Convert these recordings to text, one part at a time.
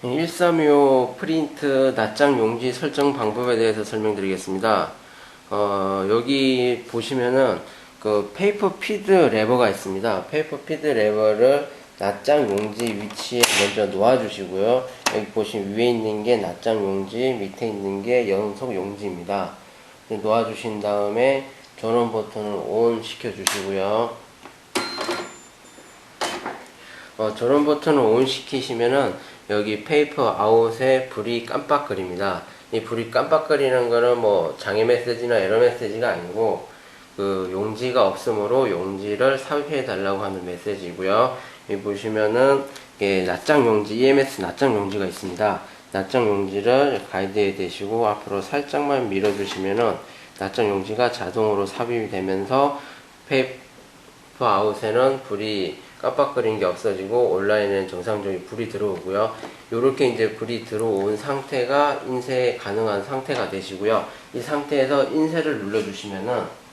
135 프린트 낱장 용지 설정 방법에 대해서 설명드리겠습니다. 어, 여기 보시면은 그 페이퍼 피드 레버가 있습니다. 페이퍼 피드 레버를 낱장 용지 위치에 먼저 놓아주시고요. 여기 보시면 위에 있는 게 낱장 용지, 밑에 있는 게 연속 용지입니다. 놓아주신 다음에 전원 버튼을 ON 시켜주시고요. 어, 전원 버튼을 ON 시키시면은 여기 페이퍼 아웃에 불이 깜빡거립니다. 이 불이 깜빡거리는 거는 뭐 장애 메시지나 에러 메시지가 아니고 그 용지가 없으므로 용지를 삽입해 달라고 하는 메시지고요. 여기 보시면은 이게 낱장 용지, EMS 낱장 용지가 있습니다. 낱장 용지를 가이드에 대시고 앞으로 살짝만 밀어 주시면은 낱장 용지가 자동으로 삽입이 되면서 페이퍼 아웃에는 불이 깜빡거리는 게 없어지고 온라인에는 정상적인 불이 들어오고요. 이렇게 이제 불이 들어온 상태가 인쇄 가능한 상태가 되시고요. 이 상태에서 인쇄를 눌러주시면은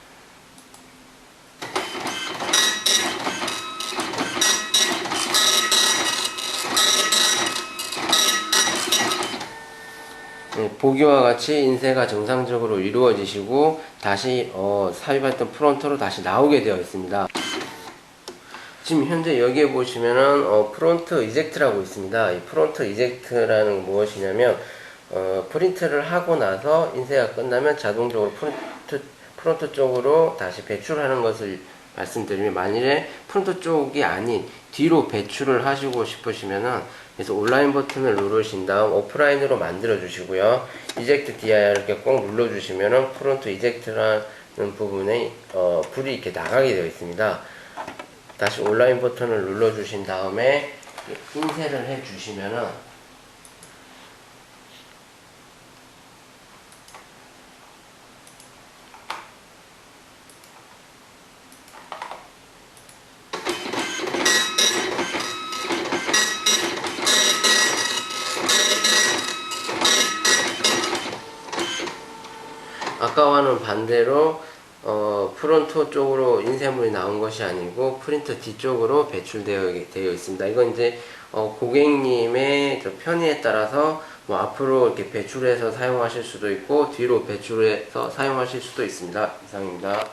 네, 보기와 같이 인쇄가 정상적으로 이루어지시고 다시 어, 삽입했던 프론트로 다시 나오게 되어 있습니다. 지금 현재 여기에 보시면은 어, 프론트 이젝트라고 있습니다. 이 프론트 이젝트라는 무엇이냐면 어, 프린트를 하고 나서 인쇄가 끝나면 자동적으로 프론트, 프론트 쪽으로 다시 배출하는 것을 말씀드리면 만일에 프론트 쪽이 아닌 뒤로 배출을 하시고 싶으시면은 그래서 온라인 버튼을 누르신 다음 오프라인으로 만들어 주시고요. 이젝트 DIR 이렇게 꼭 눌러 주시면은 프론트 이젝트라는 부분에 어, 불이 이렇게 나가게 되어 있습니다. 다시 온라인 버튼을 눌러 주신 다음에 인쇄를 해 주시면은 아까와는 반대로 어, 프론트 쪽으로 인쇄물이 나온 것이 아니고 프린터 뒤쪽으로 배출되어 되어 있습니다. 이건 이제 어, 고객님의 저 편의에 따라서 뭐 앞으로 이렇게 배출해서 사용하실 수도 있고 뒤로 배출해서 사용하실 수도 있습니다. 이상입니다.